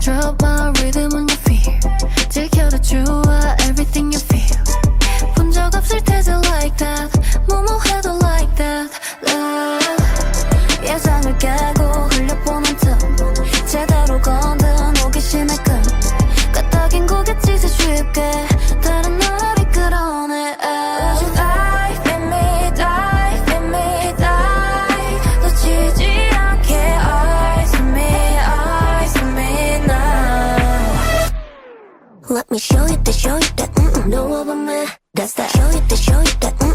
drop my rhythm Let me show you that, show you that, mm, -mm no over me. That's that, show you that, show you that, mm.